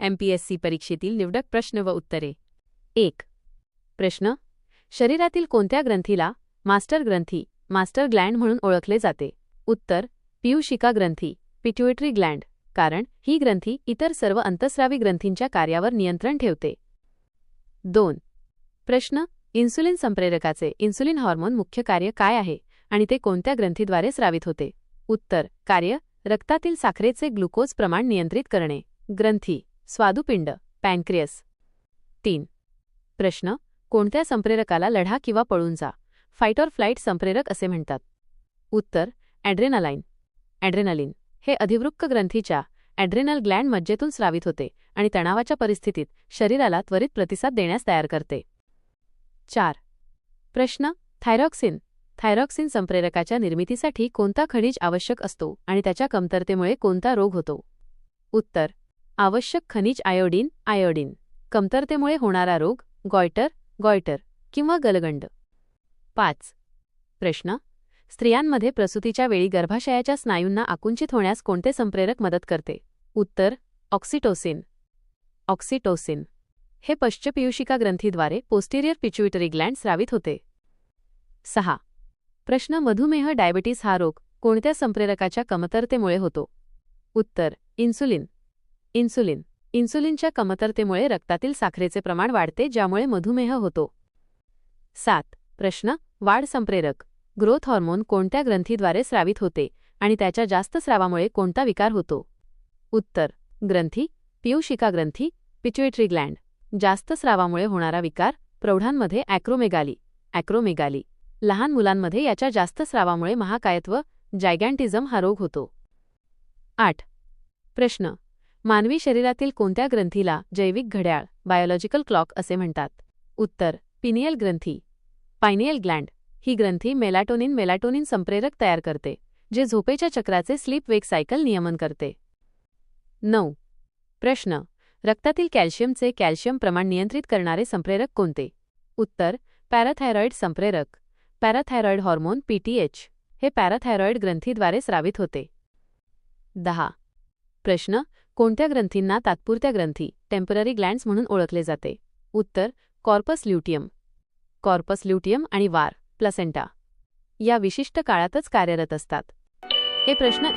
MPSC परीक्षेतील निवडक प्रश्न व उत्तरे. एक. प्रश्न. शरीरातील कोणत्या ग्रंथीला मास्टर ग्रंथी मास्टर ग्लँड म्हणून ओळखले जाते? उत्तर. पियुशिका ग्रंथी पिट्युएटरी ग्लँड कारण ही ग्रंथी इतर सर्व अंतस्रावी ग्रंथींच्या कार्यावर नियंत्रण ठेवते. दोन. प्रश्न. इन्सुलिन संप्रेरकाचे इन्सुलिन हॉर्मोन मुख्य कार्य काय आहे आणि ते कोणत्या ग्रंथीद्वारे स्रावित होते? उत्तर. कार्य. रक्तातील साखरेचे ग्लुकोज प्रमाण नियंत्रित करणे. ग्रंथी. स्वादुपिंड पॅनक्रियस. तीन. प्रश्न कोणत्या संप्रेरकाला लढा किंवा पळून जा फाईट ऑर फ्लाईट संप्रेरक असे म्हणतात? उत्तर ॲड्रेनालाईन. ॲड्रेनालिन हे अधिवृक्क ग्रंथीच्या ॲड्रेनल ग्लँड मज्जेतून स्रावित होते आणि तणावाच्या परिस्थितीत शरीराला त्वरित प्रतिसाद देण्यास तयार करते. चार. प्रश्न थायरॉक्सिन. थायरॉक्सिन संप्रेरकाच्या निर्मितीसाठी कोणता खनिज आवश्यक असतो आणि त्याच्या कमतरतेमुळे कोणता रोग होतो? उत्तर आवश्यक खनिज आयोडीन आयोडीन. कमतरतेमुळे होणारा रोग गॉयटर गॉयटर किंवा गलगंड. पाच. प्रश्न. स्त्रियांमध्ये प्रसूतीच्या वेळी गर्भाशयाच्या स्नायूंना आकुंचित होण्यास कोणते संप्रेरक मदत करते? उत्तर. ऑक्सिटोसिन. ऑक्सिटोसिन. हे पश्चपियुषिका ग्रंथीद्वारे पोस्टेरियर पिच्युटरी ग्लँड स्रावित होते. सहा. प्रश्न. मधुमेह डायबिटीस हा रोग कोणत्या संप्रेरकाच्या कमतरतेमुळे होतो? उत्तर. इन्सुलिन. इन्सुलिन. इन्सुलिनच्या कमतरतेमुळे रक्तातील साखरेचे प्रमाण वाढते ज्यामुळे मधुमेह होतो. सात. प्रश्न. वाढ संप्रेरक. ग्रोथ हॉर्मोन कोणत्या ग्रंथीद्वारे स्रावित होते आणि त्याच्या जास्त स्रावामुळे कोणता विकार होतो? उत्तर. ग्रंथी. पियुशिका ग्रंथी. Pituitary gland. जास्त स्रावामुळे होणारा विकार प्रौढांमध्ये ॲक्रोमेगाली. ॲक्रोमेगाली. लहान मुलांमध्ये याच्या जास्त स्रावामुळे महाकायत्व जायगॅन्टिझम हा रोग होतो. आठ. प्रश्न. मानवी शरीरातील कोणत्या ग्रंथीला जैविक घड्याळ बायोलॉजिकल क्लॉक असे म्हणतात? उत्तर पिनियल ग्रंथी. पायनियल ग्लँड ही ग्रंथी मेलाटोनिन मेलाटोनिन संप्रेरक तयार करते जे झोपेच्या चक्राचे स्लीप वेक सायकल नियमन करते. नऊ. प्रश्न रक्तातील कॅल्शियमचे कॅल्शियम प्रमाण नियंत्रित करणारे संप्रेरक कोणते? उत्तर पॅराथायरॉइड संप्रेरक पॅराथायरॉइड हॉर्मोन पीटीएच हे पॅराथायरॉइड ग्रंथीद्वारे स्रावित होते. दहा. प्रश्न कोणत्या ग्रंथींना तात्पुरत्या ग्रंथी टेंपररी ग्लँड्स म्हणून ओळखले जाते? उत्तर कॉर्पस ल्युटियम कॉर्पस ल्युटियम आणि वार प्लसेंटा या विशिष्ट काळातच कार्यरत असतात. हे प्रश्न